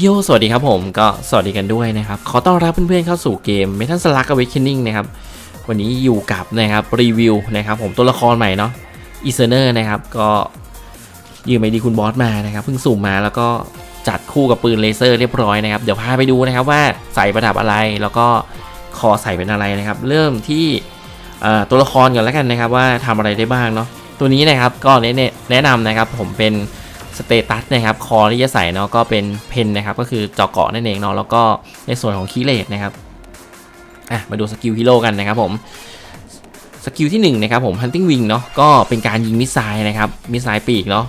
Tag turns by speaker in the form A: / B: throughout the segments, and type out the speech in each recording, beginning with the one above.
A: โยสวัสดีครับผมก็สวัสดีกันด้วยนะครับ ขอต้อนรับเพื่อนๆเข้าสู่เกม Metal Slug Awakening นะครับ วันนี้อยู่กับนะครับรีวิวนะครับผมตัวละครใหม่เนาะอีเซเนอร์นะครับก็ยืมไอดีคุณบอสมานะครับเพิ่งสุ่มมาแล้วก็จัดคู่กับปืนเลเซอร์เรียบร้อยนะครับเดี๋ยวพาไปดูนะครับว่าใส่ประดับอะไรแล้วก็คอใส่เป็นอะไรนะครับ เริ่มที่ตัวละครก่อนแล้วกันนะครับว่าทำอะไรได้บ้างเนาะตัวนี้นะครับก็แนะแนะนำนะครับผมเป็น สเตตัสนะครับคอที่จะใส่เนาะก็เป็นเพนนะครับก็คือจอเกาะนั่นเองเนาะแล้วก็ในส่วนของคีเลตนะครับอะมาดูสกิลฮีโร่กันนะครับผมสกิลที่1นะครับผม hunting wing เนาะก็เป็นการยิงมิสไซล์นะครับมิสไซล์ปีกเนาะ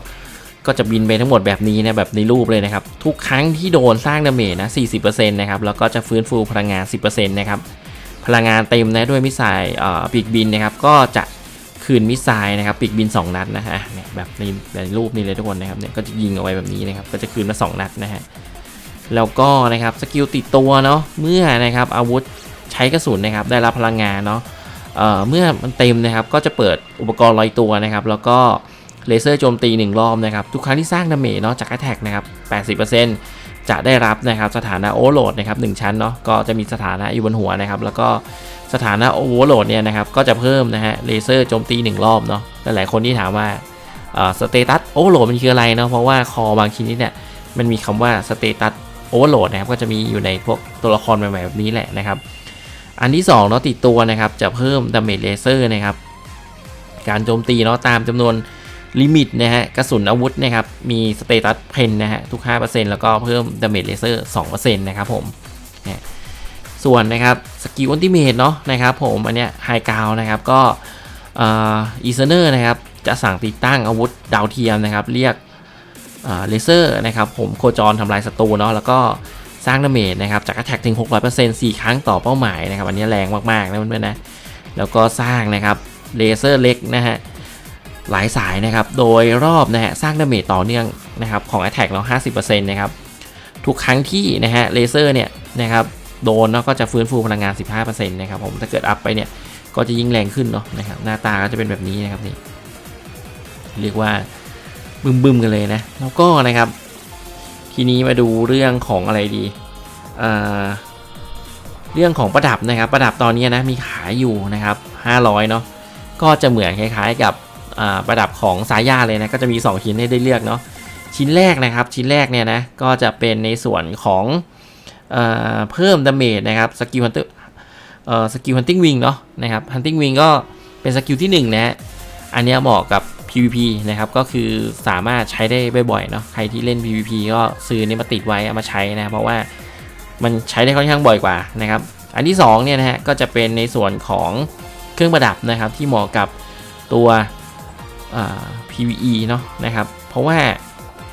A: ก็จะบินไปทั้งหมดแบบนี้นะแบบในรูปเลยนะครับ ทุกครั้งที่โดนสร้างดาเมจนะ 40%นะครับ แล้วก็จะฟื้นฟูพลังงาน 10%นะครับ พลังงานเต็มนะด้วยมิสไซล์ปีกบินนะครับ ก็จะ คืนมิสไซล์นะครับปีกบิน 2 นัดนะฮะเนี่ยแบบในในรูปนี้เลยทุกคนนะครับเนี่ยก็จะยิงเอาไว้แบบนี้นะครับก็จะคืนมา 2 นัดนะฮะแล้วก็นะครับสกิลติดตัวเนาะเมื่อนะครับอาวุธใช้กระสุนนะครับได้รับพลังงานเนาะเอ่อเมื่อมันเต็มนะครับก็จะเปิดอุปกรณ์ลอยตัวนะครับแล้วก็เลเซอร์โจมตี 1 รอบนะครับทุกครั้งที่สร้างดาเมจเนาะจากแอตแทกนะครับ 80%จะได้รับนะครับสถานะโอเวอร์โหลดนะครับหนึ่งชั้นเนาะก็จะมีสถานะอยู่บนหัวนะครับแล้วก็ สถานะโอเวอร์โหลดเนี่ยนะครับก็จะเพิ่มนะฮะเลเซอร์โจมตี 1 รอบเนาะหลายคนที่ถามว่าสเตตัสโอเวอร์โหลดมันคืออะไรเนาะเพราะว่าคอบางชนิดเนี่ยมันมีคำว่าสเตตัสโอเวอร์โหลดนะครับก็จะมีอยู่ในพวกตัวละครใหม่ๆแบบนี้แหละนะครับ อันที่2เนาะติดตัวนะครับจะเพิ่มดาเมจเลเซอร์นะครับการโจมตีเนาะตามจำนวนลิมิตนะฮะกระสุนอาวุธนะครับมีสเตตัสเพนนะฮะทุก 5%แล้วก็เพิ่มดาเมจเลเซอร์2%นะครับผมนี่ย ส่วนนะครับสกิลอันติเมตเนาะนะครับผมอันเนี้ยไฮกราวนะครับก็อีเซเนอร์นะครับจะสั่งติดตั้งอาวุธดาวเทียมนะครับ เรียกเลเซอร์นะครับผมโคจรทำลายศัตรูเนาะแล้วก็สร้างดาเมจนะครับจากแท็กถึง 600% 4 ครั้งต่อเป้าหมายนะครับอันนี้แรงมากๆนะเพื่อนๆนะแล้วก็สร้างนะครับเลเซอร์เล็กนะฮะหลายสายนะครับโดยรอบนะฮะสร้างดาเมจต่อเนื่องนะครับของ a t t a c เรา 50%นะครับทุกครั้งที่นะฮะเลเซอร์เนี่ยนะครับ โดนเนาะก็จะฟื้นฟูพลังงาน 15%นะครับผมถ้าเกิดอัพไปเนี่ยก็จะยิ่งแรงขึ้นเนาะนะครับหน้าตาก็จะเป็นแบบนี้นะครับนี่เรียกว่าบึมๆกันเลยนะ แล้วก็นะครับ ทีนี้มาดูเรื่องของอะไรดีเอ่อเรื่องของประดับนะครับ ประดับตอนนี้นะมีขายอยู่นะครับ 500 เนาะก็จะเหมือนคล้ายๆกับประดับของสายยาเลยนะก็จะมี 2 ชิ้นให้ได้เลือกเนาะชิ้นแรกนะครับ ชิ้นแรกเนี่ยนะก็จะเป็นในส่วนของ เเพิ่มดาเมจนะครับสกิลฮันเตอร์สกิลฮันติงวิงเนาะนะครับฮันติงวิงก็เป็นสกิลที่1นะอันนี้เหมาะกับ PVP นะครับก็คือสามารถใช้ได้บ่อยๆเนาะใครที่เล่น PVP ก็ซื้อนี้มาติดไว้เอามาใช้นะเพราะว่ามันใช้ได้ค่อนข้างบ่อยกว่านะครับอันที่2เนี่ยนะฮะก็จะเป็นในส่วนของเครื่องประดับนะครับที่เหมาะกับตัว PVE เนาะนะครับเพราะว่า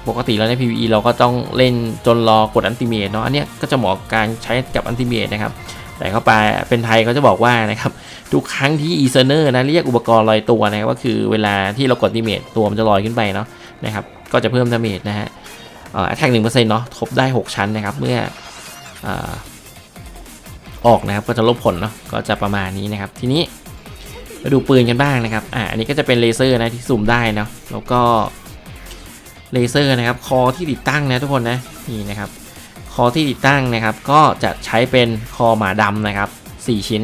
A: ปกติแล้วใน PVE เราก็ต้องเล่นจนรอกดอันติเมตเนาะอันนี้ก็จะเหมาะการใช้กับอันติเมตนะครับแต่เข้าไปเป็นไทยก็จะบอกว่านะครับทุกครั้งที่อีเซเนอร์นะเรียกอุปกรณ์ลอยตัวนะครับก็คือเวลาที่เรากดดิเมตตัวมันจะลอยขึ้นไปเนาะนะครับก็จะเพิ่มดาเมจนะฮะแท็กหนึ่งเปอร์เซ็นต์เนาะทบได้ 6 ชั้นนะครับเมื่อออกนะครับก็จะลบผลเนาะก็จะประมาณนี้นะครับ ทีนี้มาดูปืนกันบ้างนะครับอ่าอันนี้ก็จะเป็นเลเซอร์นะที่ซูมได้เนาะแล้วก็ เลเซอร์นะครับ คอที่ติดตั้งนะทุกคนนะนี่นะครับ คอที่ติดตั้งนะครับ ก็จะใช้เป็นคอหมาดำนะครับ 4 ชิ้น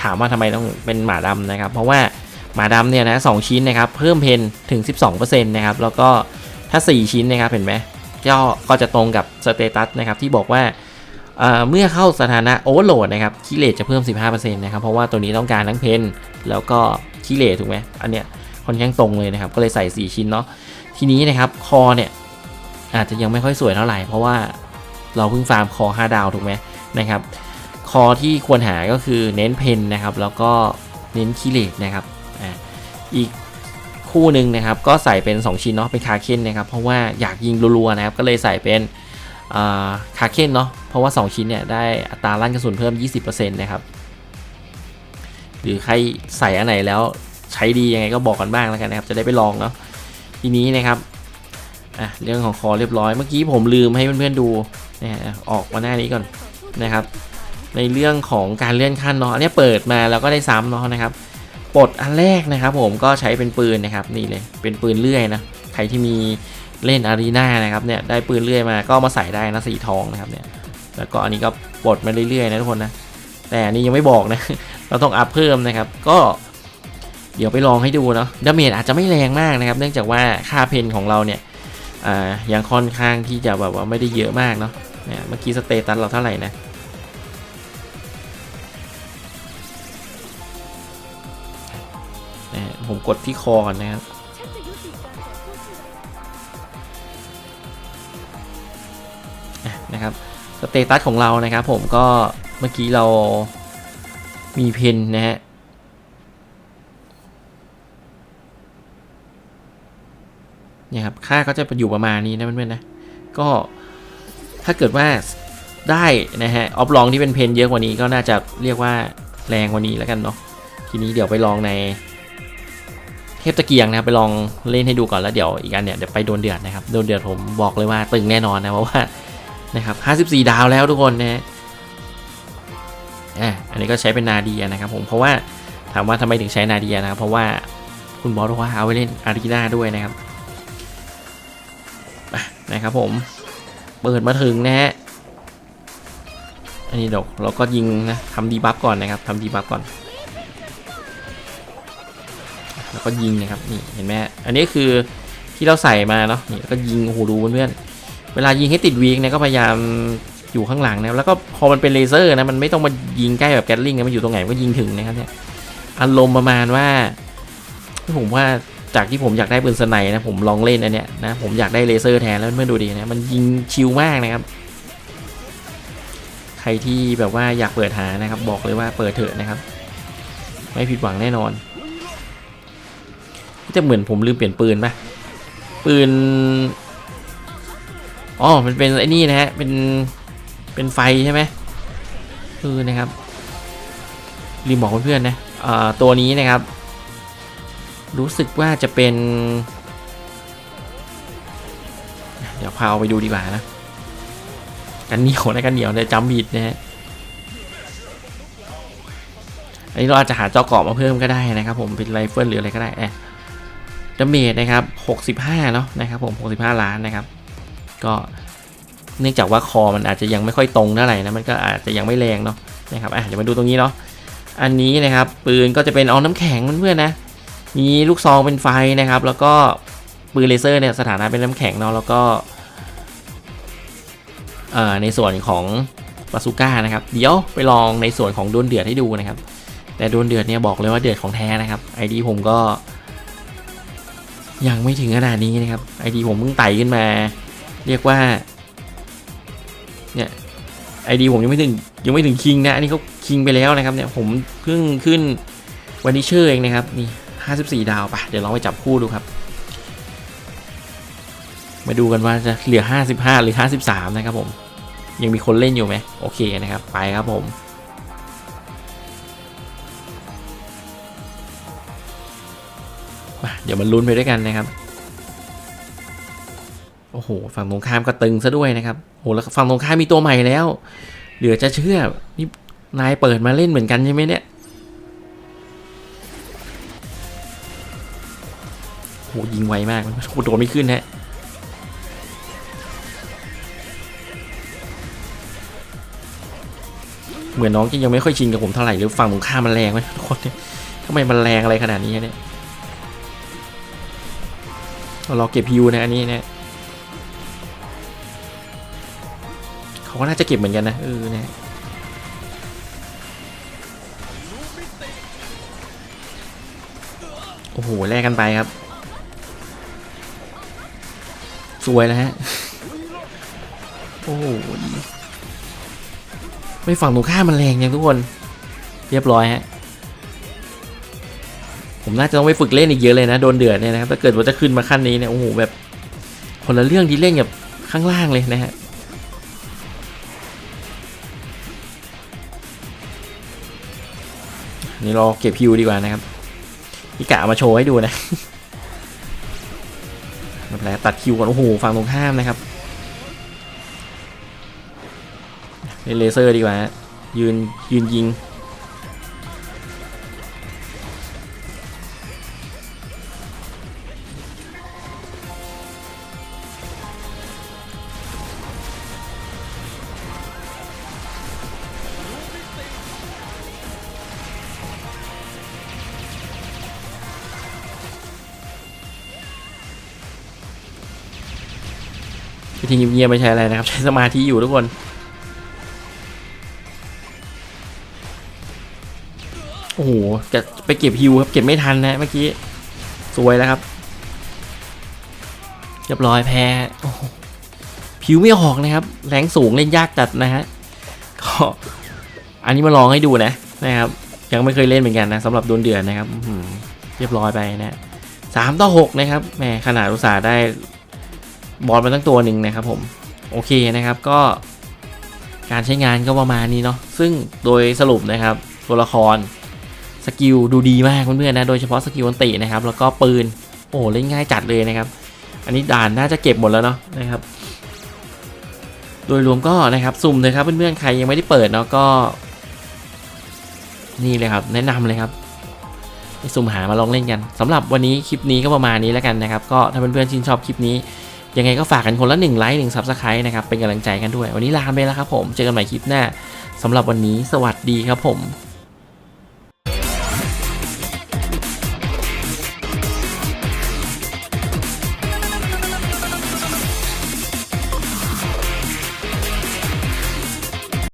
A: ถามว่าทำไมต้องเป็นหมาดำนะครับ เพราะว่าหมาดำเนี่ยนะสชิ้นนะครับ เพิ่มเพนถึง 12%นะครับ แล้วก็ถ้า 4 ชิ้นนะครับเห็นไหมก็ก็จะตรงกับสเตตัสนะครับที่บอกว่าเมื่อเข้าสถานะโอเวอร์โหลดนะครับคีเลตจะเพิ่ม 15%นะครับ เพราะว่าตัวนี้ต้องการทั้งเพนแล้วก็คีเลตถูกไหมอันเนี้ยค่อนข้างตรงเลยนะครับ ก็เลยใส่ 4 ชิ้นเนาะ ทีนี้นะครับคอเนี่ยอาจจะยังไม่ค่อยสวยเท่าไหร่ เพราะว่าเราเพิ่งฟาร์มคอ 5 ดาวถูกไหมนะครับ คอที่ควรหาก็คือเน้นเพนนะครับ แล้วก็เน้นคีเลตนะครับอ่าอีกคู่หนึ่งนะครับก็ใส่เป็น 2 ชิ้นเนาะเป็นคาเคนนะครับเพราะว่าอยากยิงรัวๆนะครับก็เลยใส่เป็นคาเคนเนาะเพราะว่า 2 ชิ้นเนี่ยได้อัตราลั่นกระสุนเพิ่ม 20%นะครับหรือใครใส่อันไหนแล้วใช้ดียังไงก็บอกกันบ้างแล้วกันนะครับจะได้ไปลองเนาะ ทีนี้นะครับอะเรื่องของคอเรียบร้อยเมื่อกี้ผมลืมให้เพื่อนๆดูนะฮะออกมาหน้านี้ก่อนนะครับ ในเรื่องของการเลื่อนขั้นเนาะอันนี้เปิดมาแล้วก็ได้ซ้ำเนาะนะครับปลดอันแรกนะครับ ผมก็ใช้เป็นปืนนะครับนี่เลยเป็นปืนเลื่อยนะใครที่มีเล่นอารีนานะครับเนี่ยได้ปืนเรื่อยมาก็มาใส่ได้นะสีทองนะครับเนี่ยแล้วก็อันนี้ก็ปลดมาเรื่อยๆนะทุกคนนะแต่อันนี้ยังไม่บอกนะ เราต้องอัพเพิ่มนะครับ ก็ เดี๋ยวไปลองให้ดูเนาะดาเมจอาจจะไม่แรงมากนะครับ เนื่องจากว่าค่าเพนของเราเนี่ยอ่ายังค่อนข้างที่จะแบบว่าไม่ได้เยอะมากเนาะเนี่ยเมื่อกี้สเตตัสเราเท่าไหร่นะผมกดที่คอก่อนนะครับนะครับสเตตัสของเรานะครับผมก็เมื่อกี้เรามีเพนนะฮะเนี่ย ค่าก็จะอยู่ประมาณนี้นะเพื่อนๆนะ ก็ถ้าเกิดว่าได้นะฮะออฟลองที่เป็นเพนเยอะกว่านี้ก็น่าจะเรียกว่าแรงกว่านี้แล้วกันเนาะทีนี้เดี๋ยวไปลองในเทพตะเกียงนะครับไปลองเล่นให้ดูก่อนแล้วเดี๋ยวอีกอันเนี่ยเดี๋ยวไปโดนเดือดนะครับโดนเดือดผมบอกเลยว่าตึงแน่นอนนะเพราะว่านะครับ54 ดาวแล้วทุกคนนะอะอันนี้ก็ใช้เป็นนาเดียนะครับผมเพราะว่าถามว่าทำไมถึงใช้นาเดียนะครับเพราะว่าคุณบอสบอกว่าเอาไว้เล่นอารีนาด้วยนะครับ นะครับผม เปิดมาถึงนะฮะ อันนี้เดี๋ยวเราก็ยิงนะทำดีบัฟก่อนนะครับทำดีบัฟก่อน แล้วก็ยิงนะครับนี่เห็นไหมอันนี้คือที่เราใส่มาเนาะนี่แล้วก็ยิงโอ้โหดูเพื่อนเวลายิงให้ติดวีกเนี่ยก็พยายามอยู่ข้างหลังนะแล้วก็พอมันเป็นเลเซอร์นะมันไม่ต้องมายิงใกล้แบบแกตลิงนะมันอยู่ตรงไหนก็ยิงถึงนะครับเนี่ยอารมณ์ประมาณว่าผมว่า จากที่ผมอยากได้ปืนสไนนะผมลองเล่นอันเนี้ยนะผมอยากได้เลเซอร์แทนแล้วเมื่อดูดีนะมันยิงชิวมากนะครับ ใครที่แบบว่าอยากเปิดหานะครับ บอกเลยว่าเปิดเถอะนะครับ ไม่ผิดหวังแน่นอนแต่เหมือนผมลืมเปลี่ยนปืนปะปืนอ๋อมันเป็นไอ้นี่นะฮะเป็นเป็นไฟใช่ไหมเออนะครับรีมบอกเพื่อนๆนะอ่าตัวนี้นะครับ รู้สึกว่าจะเป็น เดี๋ยวพาเอาไปดูดีกว่านะ กันเหนียวนะกันเหนียวเลยจำผิดนะฮะอันนี้เราอาจจะหาเจ้ากรอบมาเพิ่มก็ได้นะครับผมเป็นไรเฟิลหรืออะไรก็ได้แอะดาเมจนะครับ 65เนาะนะครับผม 65 ล้านนะครับ ก็เนื่องจากว่าคอมันอาจจะยังไม่ค่อยตรงเท่าไหร่นะมันก็อาจจะยังไม่แรงเนาะนะครับอะเดี๋ยวมาดูตรงนี้เนาะอันนี้นะครับปืนก็จะเป็นเอาน้ำแข็งเพื่อนๆนะ มีลูกซองเป็นไฟนะครับ แล้วก็ปืนเลเซอร์เนี่ยสถานะเป็นน้ำแข็งเนาะแล้วก็ในส่วนของบาซูก้านะครับ เดี๋ยวไปลองในส่วนของโดนเดือดให้ดูนะครับ แต่โดนเดือดเนี่ยบอกเลยว่าเดือดของแท้นะครับไอดีผมก็ ยังไม่ถึงขนาดนี้นะครับไอดีผมเพิ่งไต่ขึ้นมา เรียกว่าเนี่ยไอดีผมยังไม่ถึงยังไม่ถึงคิงนะอันนี้เขาคิงไปแล้วนะครับเนี่ยผมเพิ่งขึ้นวันนี้เชื่อเองนะครับนี่ 54 ดาวปะเดี๋ยวลองไปจับคู่ดูครับ มาดูกันว่าจะเหลือ 55 หรือ 53 นะครับผม ยังมีคนเล่นอยู่ไหมโอเคนะครับ ไปครับผมมาเดี๋ยวมันลุ้นไปด้วยกันนะครับ โอ้โห ฝั่งตรงข้ามก็ตึงซะด้วยนะครับโอ้โหแล้วฝั่งตรงข้ามมีตัวใหม่แล้ว เหลือจะเชื่อ นี่นายเปิดมาเล่นเหมือนกันใช่ไหมเนี่ย ยิงไวมากโอ้โดนไม่ขึ้นฮะเหมือนน้องจะยังไม่ค่อยชินกับผมเท่าไหร่หรือฝั่งตรงข้ามมันแรงไหมทุกคนเนี่ยทำไมมันแรงอะไรขนาดนี้เนี่ยเรารอเก็บฮิวนะอันนี้นะเขาก็น่าจะเก็บเหมือนกันนะเออนะโอ้โหแลกกันไปครับ สวยแล้วฮะ โอ้โหไม่ฝั่งตรงข้ามมันแรงยังทุกคน เรียบร้อยฮะ ผมน่าจะต้องไปฝึกเล่นอีกเยอะเลยนะ โดนเดือดเนี่ยนะครับ ถ้าเกิดว่าจะขึ้นมาขั้นนี้เนี่ย โอ้โห แบบคนละเรื่องที่เล่นกับข้างล่างเลยนะฮะนี่ราเก็บฮิวดีกว่านะครับนี่กะมาโชว์ให้ดูนะ นะตัดคิวก่อนโอ้โหฝั่งตรงข้ามนะครับเล่นเลเซอร์ดีกว่าฮะยืนยืนยิง วิธีเงียบๆไม่ใช่อะไรนะครับ ใช้สมาธิอยู่ทุกคน โอ้โหจะไปเก็บฮิวครับ เก็บไม่ทันนะเมื่อกี้ สวยแล้วครับ เรียบร้อยแพ้โอ้ผิวไม่ออกนะครับ แรงสูงเล่นยากจัดนะฮะ ก็อันนี้มาลองให้ดูนะนะครับ ยังไม่เคยเล่นเหมือนกันนะสำหรับดวลเดือนนะครับเรียบร้อยไปนะสามต่อหกนะครับแหมขนาดอุตสาห์ได้ บอลมาตั้งตัวหนึ่งนะครับผมโอเคนะครับก็การใช้งานก็ประมาณนี้เนาะซึ่งโดยสรุปนะครับตัวละครสกิลดูดีมากเพื่อนๆนะโดยเฉพาะสกิลอันตินะครับแล้วก็ปืนโอ้เล่นง่ายจัดเลยนะครับ อันนี้ด่านน่าจะเก็บหมดแล้วเนาะนะครับ โดยรวมก็นะครับสุ่มเลยครับเพื่อนๆใครยังไม่ได้เปิดเนาะก็ นี่เลยครับ แนะนำเลยครับไปสุ่มหามาลองเล่นกันสำหรับวันนี้คลิปนี้ก็ประมาณนี้แล้วกันนะครับ ก็ถ้าเพื่อนๆชื่นชอบคลิปนี้ ยังไงก็ฝากกันคนละ1ไลค์1 Subscribe นะครับเป็นกำลังใจกันด้วย วันนี้ลาไปแล้วครับผม เจอกันใหม่คลิปหน้าสำหรับวันนี้สวัสดีครับผม